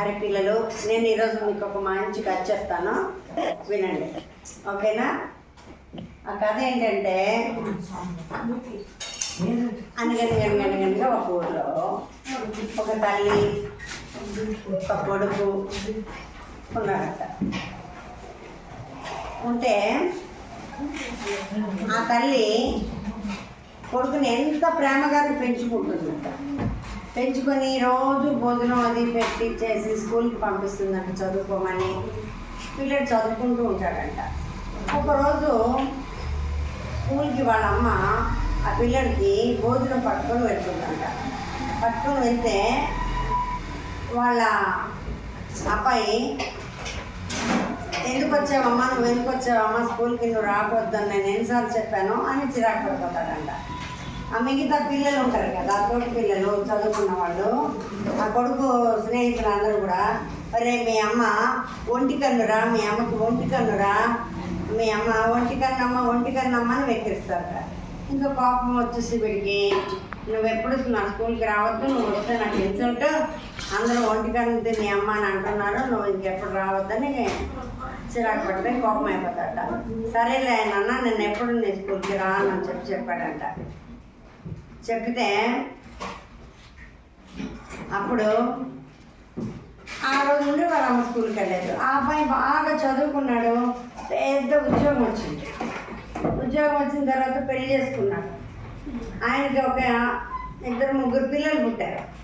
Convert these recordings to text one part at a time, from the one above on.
అరే పిల్లలు నేను ఈరోజు మీకు ఒక మంచి కథ చెప్తాను. వినండి. ఓకేనా? ఆ కథ ఏంటంటే అనగనగనగనగనగా ఒక ఊళ్ళో ఒక తల్లి ఒక కొడుకు ఉన్నారట. ఉంటే ఆ తల్లి కొడుకుని ఎంత ప్రేమగా పెంచుకుంటుందంట. పెంచుకొని రోజు భోజనం అది పెట్టి చేసి స్కూల్కి పంపిస్తుందంట చదువుకోమని. పిల్లడు చదువుకుంటూ ఉంటాడంట. ఒకరోజు స్కూల్కి వాళ్ళ అమ్మ ఆ పిల్లడికి భోజనం పట్టుకొని వెళ్తుందంట. పట్టుకొని వెళ్తే వాళ్ళ అబ్బాయి ఎందుకు వచ్చావమ్మా? నువ్వు ఎందుకు వచ్చావమ్మా? స్కూల్కి నువ్వు రాకూడదని నేను ఎన్నిసార్లు చెప్పాను అని చిరాకు పడిపోతాడంట. మిగతా పిల్లలు ఉంటారు కదా తోటి పిల్లలు చదువుకున్న వాళ్ళు ఆ కొడుకు స్నేహితులు అందరూ కూడా అరే మీ అమ్మ ఒంటి కన్నురా మీ అమ్మకి ఒంటి కన్నురా మీ అమ్మ ఒంటి కన్నమ్మ ఒంటి కన్నమ్మ అని వెక్కిరిస్తారు ఇంకా కోపం వచ్చేసి వీడికి నువ్వు ఎప్పుడు నా స్కూల్కి రావద్దు నువ్వు వస్తే నాకు తెలుసుంటూ అందరూ ఒంటి కన్నుంది మీ అమ్మ అని అంటున్నారు నువ్వు ఇంకెప్పుడు రావద్దని చిరాకు పడితే కోపం అయిపోతాడట సరేలే నాన్న నేను ఎప్పుడు నీ స్కూల్కి రాను అని చెప్పి చెప్పాడంట. చెప్తే అప్పుడు ఆ రోజు నుండి వాళ్ళ అమ్మ స్కూల్కి వెళ్ళలేదు. ఆ అబ్బాయి బాగా చదువుకున్నాడు. పెద్ద ఉద్యోగం వచ్చింది. ఉద్యోగం వచ్చిన తర్వాత పెళ్ళి చేసుకున్నాడు. ఆయనకి ఒక ఇద్దరు ముగ్గురు పిల్లలు పుట్టారు.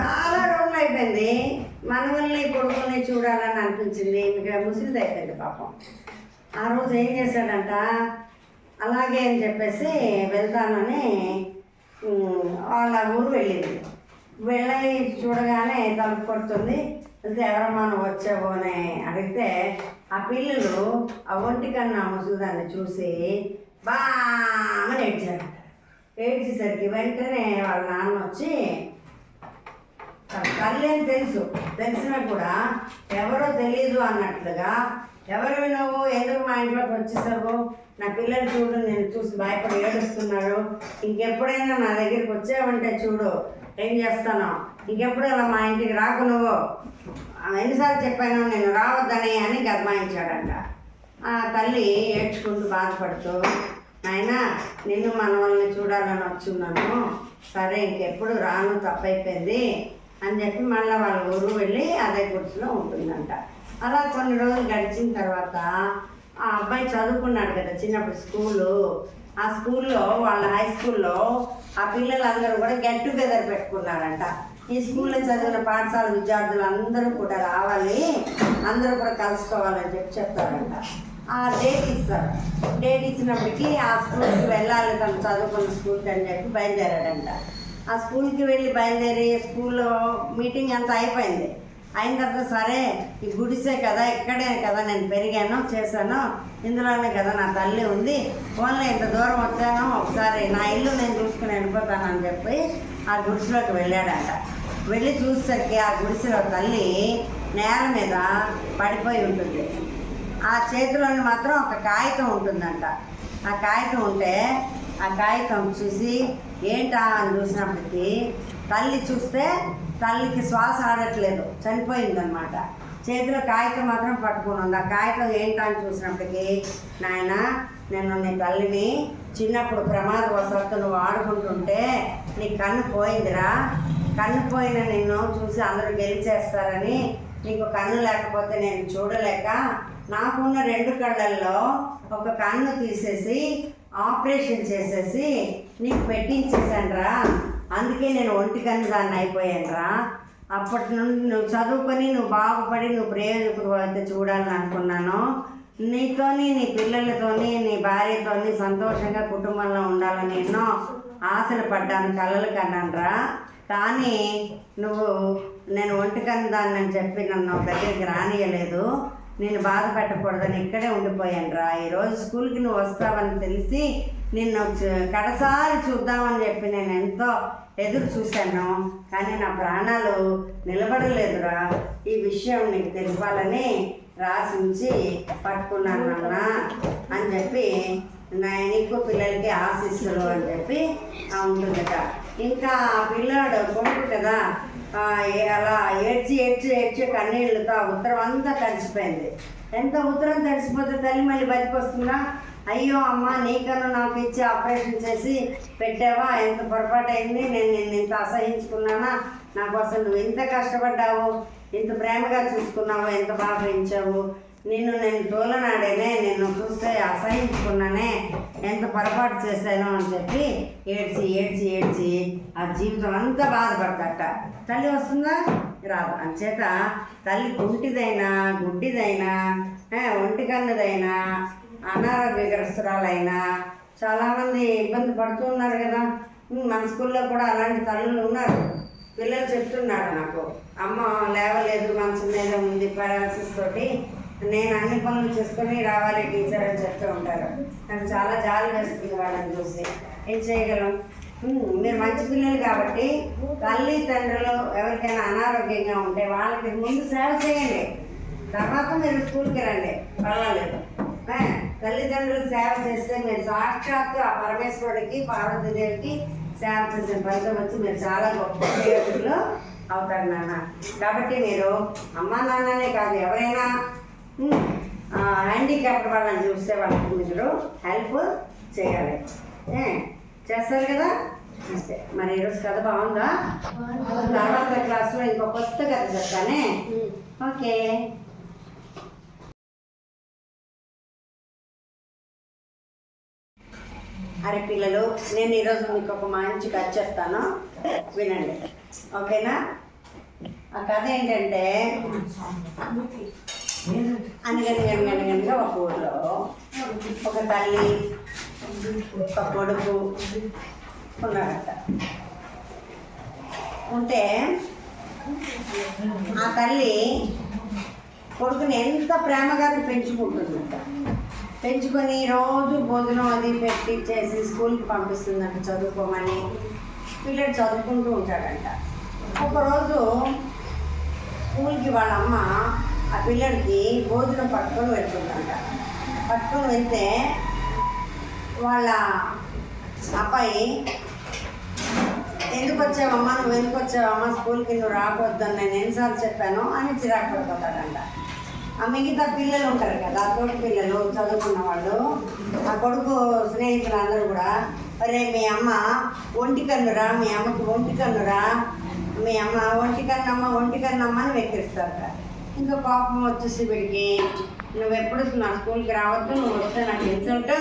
చాలా రోజులు అయిపోయింది. మనవల్ని కొడుకుని చూడాలని అనిపించింది. ఇంకా ముసిలిది అయిపోయింది పాపం. ఆ రోజు ఏం చేశాడంట? అలాగే అని చెప్పేసి వెళ్తానని వాళ్ళ ఊరు వెళ్ళింది. వెళ్ళి చూడగానే తలుపు కొడుతుంది. వెళ్తే ఎవరమ్మా వచ్చావు అని అడిగితే ఆ పిల్లలు ఆ ఒంటి కన్నా ముసుగుదాన్ని చూసి బాగా ఏడ్చారు ఏడ్చేసరికి వెంటనే వాళ్ళ నాన్న వచ్చి తల్లి అని తెలుసు. తెలిసినా కూడా ఎవరో తెలియదు అన్నట్లుగా ఎవరు నువ్వు? ఎందుకు మా ఇంట్లోకి వచ్చేసావు? నా పిల్లలు చూడు నేను చూసి భయపడి ఏడుస్తున్నాడు. ఇంకెప్పుడైనా నా దగ్గరికి వచ్చావంటే చూడు ఏం చేస్తాను. ఇంకెప్పుడు అలా మా ఇంటికి రాకు నువ్వు. ఎన్నిసార్లు చెప్పాను నేను రావద్దని అని గర్మాయించాడంట ఆ తల్లి ఏడ్చుకుంటూ బాధపడుతూ నాయన నిన్ను మన వాళ్ళని చూడాలని వచ్చున్నాను. సరే ఇంకెప్పుడు రాను తప్పైపోయింది అని చెప్పి మళ్ళీ వాళ్ళ ఊరు వెళ్ళి అదే గుడిసెలో ఉంటుందంట. అలా కొన్ని రోజులు గడిచిన తర్వాత ఆ అబ్బాయి చదువుకున్నాడు కదా చిన్నప్పుడు స్కూలు. ఆ స్కూల్లో వాళ్ళ హై స్కూల్లో ఆ పిల్లలందరూ కూడా గెట్ టుగెదర్ పెట్టుకున్నారంట. ఈ స్కూల్లో చదివిన పాఠశాల విద్యార్థులు అందరూ కూడా రావాలి అందరూ కూడా కలుసుకోవాలని చెప్పి చెప్తారంట. ఆ డేట్ ఇస్తారు. డేట్ ఇచ్చినప్పటికీ ఆ స్కూల్కి వెళ్ళాలి తను చదువుకున్న స్కూల్కి అని చెప్పి బయలుదేరాడంట. ఆ స్కూల్కి వెళ్ళి బయలుదేరి స్కూల్లో మీటింగ్ అంతా అయిపోయింది. అయిన తర్వాత సరే ఈ గుడిసే కదా ఇక్కడే కదా నేను పెరిగాను చేశాను. ఇందులోనే కదా నా తల్లి ఉంది. ఓన్లీ ఇంత దూరం వచ్చాను ఒకసారి నా ఇల్లు నేను చూసుకుని వెళ్ళిపోతానని చెప్పి ఆ గుడిసెలోకి వెళ్ళాడంట. వెళ్ళి చూసేసరికి ఆ గుడిసెలో తల్లి నేల మీద పడిపోయి ఉంటుంది. ఆ చేతిలోని మాత్రం ఒక కాగితం ఉంటుందంట. ఆ కాగితం ఉంటే ఆ కాగితం చూసి ఏంటా అని చూసినప్పటికీ తల్లి చూస్తే తల్లికి శ్వాస ఆడట్లేదు చనిపోయిందనమాట చేతిలో కాగితం మాత్రం పట్టుకుని ఉంది. ఆ కాగితం ఏంటా అని చూసినప్పటికీ నాయన నేను నీ తల్లిని చిన్నప్పుడు ప్రమాదవశాత్తు నువ్వు ఆడుకుంటుంటే నీ కన్ను పోయిందిరా. కన్ను పోయిన నిన్ను చూసి అందరూ గెలిచేస్తారని నీకు కన్ను లేకపోతే నేను చూడలేక నాకున్న రెండు కళ్ళల్లో ఒక కన్ను తీసేసి ఆపరేషన్ చేసేసి నీకు పెట్టించేసానురా అందుకే నేను ఒంటి కన్ను దాన్ని అయిపోయానురా. అప్పటి నుండి నువ్వు చదువుకొని నువ్వు బాగుపడి నువ్వు ప్రయోజకుడు అయితే చూడాలని అనుకున్నాను. నీతోని నీ పిల్లలతోని నీ భార్యతోని సంతోషంగా కుటుంబంలో ఉండాలని ఎన్నో ఆశలు పడ్డాను కలలు కన్నానరా. కానీ నువ్వు నేను ఒంటి దాన్ని అని చెప్పి నన్ను దగ్గరికి రానియలేదు. నేను బాధపెట్టకూడదని ఇక్కడే ఉండిపోయాను రా. ఈరోజు స్కూల్కి నువ్వు వస్తావని తెలిసి నిన్ను కడసారి చూద్దామని చెప్పి నేను ఎంతో ఎదురు చూశాను. కానీ నా ప్రాణాలు నిలబడలేదురా ఈ విషయం నీకు తెలిపాలని రాసి ఉంచి పట్టుకున్నాను అన్న అని చెప్పి నీకు పిల్లలకి ఆశిస్తులు అని చెప్పి ఉంటుందట. ఇంకా ఆ పిల్లాడు కొడుకు కదా అలా ఏడ్చి ఏడ్చి ఏడ్చి కన్నీళ్ళతో ఆ ఉత్తరం అంతా తడిసిపోయింది. ఎంత ఉత్తరం తడిసిపోతే తల్లి మళ్ళీ బతికొస్తుందా అయ్యో అమ్మ నీకన్నా నాకు ఇచ్చి ఆపరేషన్ చేసి పెట్టావా? ఎంత పొరపాటు అయింది? నేను నిన్ను ఇంత అసహించుకున్నానా? నా కోసం నువ్వు ఎంత కష్టపడ్డావు? ఇంత ప్రేమగా చూసుకున్నావు? ఎంత బాగా పెంచావు? నిన్ను నేను తోలనాడేనే నిన్ను చూస్తే అసహించుకున్నానే ఎంత పొరపాటు చేశాను అని చెప్పి ఏడ్చి ఏడ్చి ఏడ్చి ఆ జీవితం అంతా బాధపడతాట తల్లి వస్తుందా? రాదు. అంచేత తల్లి కుంటిదైనా గుడ్డిదైనా ఒంటికన్నదైనా అనారోగ్యగ్రస్తురాలైనా చాలామంది ఇబ్బంది పడుతూ ఉన్నారు కదా. మన స్కూల్లో కూడా అలాంటి తల్లులు ఉన్నారు. పిల్లలు చెప్తున్నారు నాకు. అమ్మ లేవలేదు మంచం మీద ఉంది పారాలసిస్ తోటి నేను అన్ని పనులు చేసుకొని రావాలి టీచర్ అని చెప్తూ ఉంటారు. నాకు చాలా జాలి వేస్తుంది వాళ్ళని చూసి. ఏం చేయగలం? మీరు మంచి పిల్లలు కాబట్టి తల్లి తండ్రులు ఎవరికైనా అనారోగ్యంగా ఉంటే వాళ్ళకి ముందు సేవ చేయండి. తర్వాత మీరు స్కూల్కి రండి. పర్వాలేదు. తల్లిదండ్రులు తల్లిదండ్రులకు సేవ చేస్తే మీరు సాక్షాత్తు ఆ పరమేశ్వరుడికి పార్వతీదేవికి సేవ చేసిన ఫలితం వచ్చి మీరు చాలా గొప్ప సేవకులు అవుతారు నాన్న. కాబట్టి మీరు అమ్మా నాన్ననే కాదు ఎవరైనా హ్యాండిక్యాప్ట్ వాళ్ళని చూస్తే వాళ్ళకి మీరు హెల్ప్ చేయాలి. ఏ, చేస్తారు కదా? అంతే. మరి ఈరోజు కథ బాగుందా? తర్వాత క్లాస్లో ఇంకో కొత్త కథ చెప్తానే? ఓకే. అరే పిల్లలు నేను ఈరోజు మీకు ఒక మంచి కథ చెప్తాను. వినండి. ఓకేనా? ఆ కథ ఏంటంటే అనగనగనగనగనగా ఒక ఊర్లో ఒక తల్లి ఒక కొడుకు ఉన్నారట. ఉంటే ఆ తల్లి కొడుకుని ఎంత ప్రేమగా పెంచుకుంటుందంట. పెంచుకొని రోజు భోజనం అది పెట్టి చేసి స్కూల్కి పంపిస్తుందంట చదువుకోమని. పిల్లడు చదువుకుంటూ ఉంటాడంట. ఒకరోజు స్కూల్కి వాళ్ళ అమ్మ ఆ పిల్లడికి భోజనం పట్టుకొని వెళ్తుందంట. పట్టుకొని వెళ్తే వాళ్ళ అబ్బాయి ఎందుకు వచ్చావమ్మా? నువ్వు ఎందుకు వచ్చావమ్మా? స్కూల్కి నువ్వు రాకూడదని నేను ఎన్నిసార్లు చెప్పాను అని చిరాకు పడిపోతాడంట. ఆ మిగతా పిల్లలు ఉంటారు కదా తోటి పిల్లలు చదువుకున్న వాళ్ళు ఆ కొడుకు స్నేహితులు అందరూ కూడా అరే మీ అమ్మ ఒంటి కన్నురా మీ అమ్మకి ఒంటి కన్నురా మీ అమ్మ ఒంటి కన్నమ్మ ఒంటి కన్నమ్మ అని వెక్కిరిస్తారట. ఇంకా కోపం వచ్చేసి వీడికి నువ్వు ఎప్పుడు నా స్కూల్కి రావద్దు నువ్వు వస్తే నాకు ఇన్సల్ట్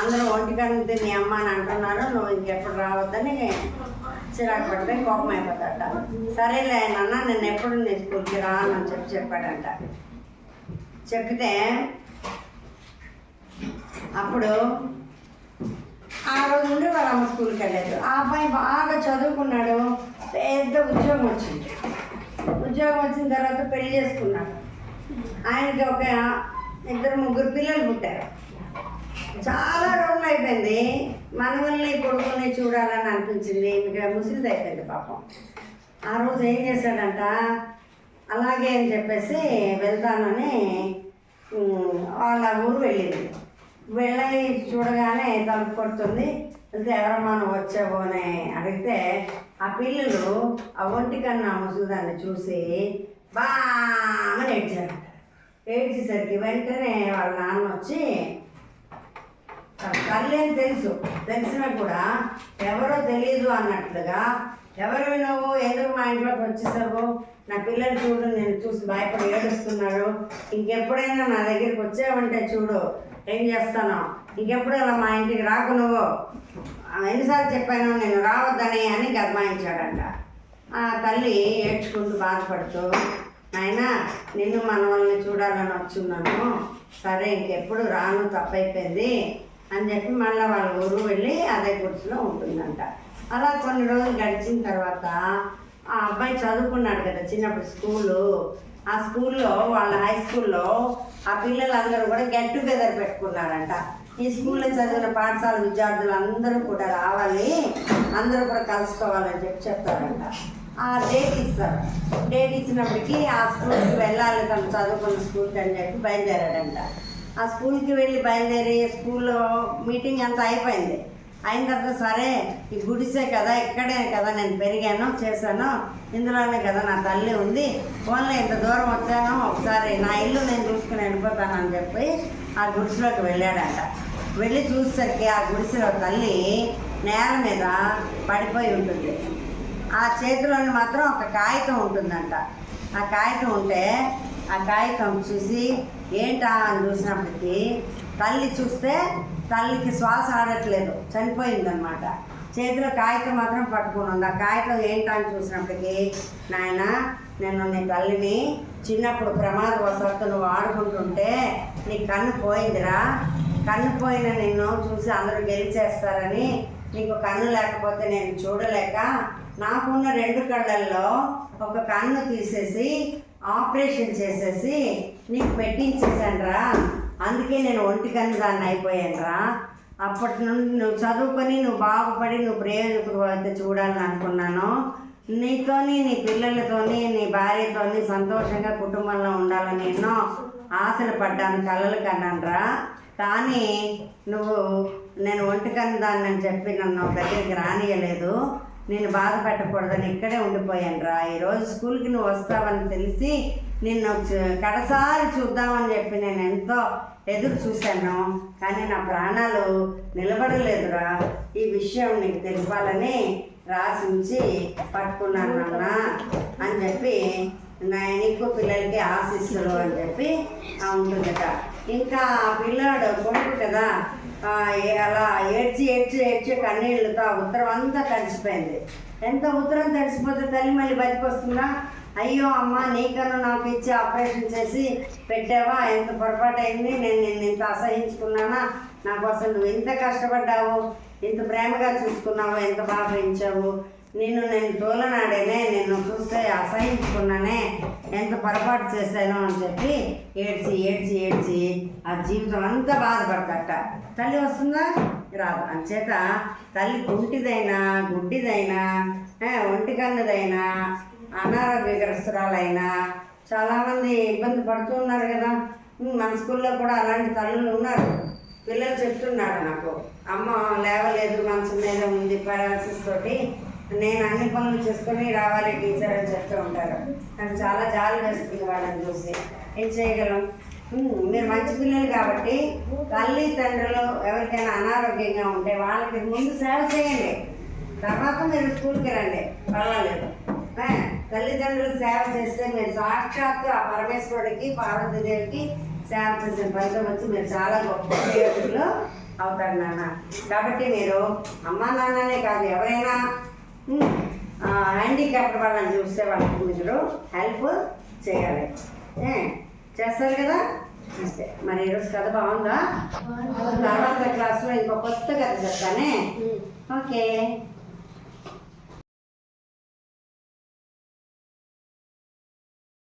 అందరూ ఒంటి కన్నుతే అమ్మ అని అంటున్నారు నువ్వు ఇంకెప్పుడు రావద్దని చిరాకు పడితే కోపం అయిపోతాడట. సరేలే నాన్న నేను ఎప్పుడు నీ స్కూల్కి రాను అని చెప్పి చెప్పాడంట. చెప్తే అప్పుడు ఆ రోజు నుండి వాళ్ళ అమ్మ స్కూల్కి వెళ్ళలేదు. ఆ అబ్బాయి బాగా చదువుకున్నాడు పెద్ద ఉద్యోగం వచ్చింది. ఉద్యోగం వచ్చిన తర్వాత పెళ్ళి చేసుకున్నాడు ఆయనకి ఒక ఇద్దరు ముగ్గురు పిల్లలు పుట్టారు. చాలా రోజులు అయిపోయింది. మనవల్ని కొడుకుని చూడాలని అనిపించింది. ఇంకా ముసిలిది అయిపోయింది పాపం. ఆ రోజు ఏం చేశాడంట? అలాగే అని చెప్పేసి వెళ్తానని వాళ్ళ ఊరు వెళ్ళింది. వెళ్ళి చూడగానే తలుపు కొడుతుంది. వెళ్తే ఎవరమ్మా నువ్వు వచ్చావు అని అడిగితే ఆ పిల్లలు ఆ ఒంటికన్నా కన్నా చూసి బాగా ఏడ్చారు ఏడ్చేసరికి వెంటనే వాళ్ళ నాన్న వచ్చి తల్లి అని తెలుసు తెలిసినా కూడా ఎవరో తెలియదు అన్నట్లుగా ఎవరు నువ్వు ఎందుకు మా ఇంట్లోకి వచ్చేసావు నా పిల్లలు చూడు నేను చూసి భయపడి ఏడుస్తున్నాడు ఇంకెప్పుడైనా నా దగ్గరికి వచ్చావంటే చూడు ఏం చేస్తాను ఇంకెప్పుడు అలా మా ఇంటికి రాకు నువ్వు? ఎన్నిసార్లు చెప్పాను నేను రావద్దని అని గర్మాయించాడంట. ఆ తల్లి ఏడ్చుకుంటూ బాధపడుతూ ఆయన నిన్ను మన వాళ్ళని చూడాలని వచ్చున్నాను. సరే ఇంకెప్పుడు రాను తప్పైపోయింది అని చెప్పి మళ్ళీ వాళ్ళ ఊరు వెళ్ళి అదే గుర్తులో ఉంటుందంట. అలా కొన్ని రోజులు గడిచిన తర్వాత ఆ అబ్బాయి చదువుకున్నాడు కదా చిన్నప్పుడు స్కూలు. ఆ స్కూల్లో వాళ్ళ హై స్కూల్లో ఆ పిల్లలందరూ కూడా గెట్ టుగెదర్ పెట్టుకున్నారంట. ఈ స్కూల్లో చదివిన పాఠశాల విద్యార్థులు అందరూ కూడా రావాలి అందరూ కూడా కలుసుకోవాలని చెప్పి చెప్తారంట ఆ డేట్ ఇస్తారు. డేట్ ఇచ్చినప్పటికీ ఆ స్కూల్కి వెళ్ళాలి తను చదువుకున్న స్కూల్కి అని చెప్పి బయలుదేరాడంట. ఆ స్కూల్కి వెళ్ళి బయలుదేరి స్కూల్లో మీటింగ్ అంతా అయిపోయింది. అయిన తర్వాత సరే ఈ గుడిసే కదా ఇక్కడే కదా నేను పెరిగాను చేశాను. ఇందులోనే కదా నా తల్లి ఉంది. ఓన్లీ ఇంత దూరం వచ్చాను ఒకసారి నా ఇల్లు నేను చూసుకుని వెళ్ళిపోతానని చెప్పి ఆ గుడిసెలోకి వెళ్ళాడట. వెళ్ళి చూసేసరికి ఆ గుడిసెలో తల్లి నేల మీద పడిపోయి ఉంటుంది. ఆ చేతిలోని మాత్రం ఒక కాగితం ఉంటుందంట. ఆ కాగితం ఉంటే ఆ కాగితం చూసి ఏంటా? అని చూసినప్పటికీ తల్లి చూస్తే తల్లికి శ్వాస ఆడట్లేదు చనిపోయిందనమాట చేతిలో కాగితం మాత్రం పట్టుకుని ఉంది. ఆ కాగితం ఏంటని అని చూసినప్పటికీ నాయన నేను నీ తల్లిని చిన్నప్పుడు ప్రమాదవశాత్తు నువ్వు ఆడుకుంటుంటే నీ కన్ను పోయిందిరా. కన్ను పోయిన నిన్ను చూసి అందరూ గెలిచేస్తారని నీకు కన్ను లేకపోతే నేను చూడలేక నాకున్న రెండు కళ్ళల్లో ఒక కన్ను తీసేసి ఆపరేషన్ చేసేసి నీకు పెట్టించేసానరా అందుకే నేను ఒంటికని దాన్ని అయిపోయానురా. అప్పటి నుండి నువ్వు చదువుకొని నువ్వు బాగుపడి నువ్వు ప్రయోజకుడు అయితే చూడాలని అనుకున్నాను. నీతోని నీ పిల్లలతోని నీ భార్యతోని సంతోషంగా కుటుంబంలో ఉండాలని ఎన్నో ఆశలు పడ్డాను కలలు కన్నానరా. కానీ నువ్వు నేను ఒంటికని దాన్ని అని చెప్పి నన్ను దగ్గరికి రానియలేదు. నేను బాధ పెట్టకూడదని ఇక్కడే ఉండిపోయాను రా. ఈరోజు స్కూల్కి నువ్వు వస్తావని తెలిసి నిన్ను కడసారి చూద్దామని చెప్పి నేను ఎంతో ఎదురు చూశాను. కానీ నా ప్రాణాలు నిలబడలేదురా ఈ విషయం నీకు తెలిపాలని రాసి ఉంచి పట్టుకున్నాను నాన్న అని చెప్పి నా నీకు పిల్లలకి ఆశిస్తులు అని చెప్పి ఉంటుంది ఉంటుందట ఇంకా ఆ పిల్లాడు కొడుకు కదా అలా ఏడ్చి ఏడ్చి ఏడ్చి కన్నీళ్ళతో ఆ ఉత్తరం అంతా తడిసిపోయింది. ఎంత ఉత్తరం తడిసిపోతే తల్లి మళ్ళీ బతికొస్తుందా అయ్యో అమ్మ నీకన్నా నాకు ఇచ్చి ఆపరేషన్ చేసి పెట్టావా? ఎంత పొరపాటు అయింది నేను నిన్ను ఇంత అసహించుకున్నానా? నా కోసం నువ్వు ఎంత కష్టపడ్డావు? ఇంత ప్రేమగా చూసుకున్నావు? ఎంత బాగా పెంచావు? నిన్ను నేను తోలనాడేనే నిన్ను చూస్తే అసహించుకున్నానే ఎంత పొరపాటు చేశాను అని చెప్పి ఏడ్చి ఏడ్చి ఏడ్చి ఆ జీవితం అంతా బాధపడతట తల్లి వస్తుందా? రాదు. అంచేత తల్లి కుంటిదైనా గుడ్డిదైనా ఒంటి కన్నుదైనా అనారోగ్యగ్రస్తురాలైనా చాలామంది ఇబ్బంది పడుతూ ఉన్నారు కదా. మన స్కూల్లో కూడా అలాంటి తల్లులు ఉన్నారు. పిల్లలు చెప్తున్నారు నాకు. అమ్మ లేవలేదు మంచం మీద ఉంది పారాలసిస్ తోటి నేను అన్ని పనులు చేసుకొని రావాలి టీచర్ అని చెప్తూ ఉంటారు. నాకు చాలా జాలి వేస్తుంది వాళ్ళని చూసి ఏం చేయగలం? మీరు మంచి పిల్లలు కాబట్టి తల్లి తండ్రులు ఎవరికైనా అనారోగ్యంగా ఉంటే వాళ్ళకి ముందు సేవ చేయండి. తర్వాత మీరు స్కూల్కి రండి. పర్వాలేదు. తల్లిదండ్రులు సేవ చేస్తే మీరు సాక్షాత్తు ఆ పరమేశ్వరుడికి పార్వతీదేవికి సేవ చేసిన ఫలితం వచ్చి మీరు చాలా గొప్ప ప్రయోజకులు అవుతారు నాన్న. కాబట్టి మీరు అమ్మా నాన్ననే కాదు ఎవరైనా హ్యాండిక్యాప్డ్ వాళ్ళని చూస్తే వాళ్ళకి మీరు హెల్ప్ చేయాలి. ఏ, చేస్తారు కదా? అంతే. మరి ఈరోజు కథ బాగుందా? తర్వాత క్లాస్లో ఇంకో కొత్త కథ చెప్తానే? ఓకే.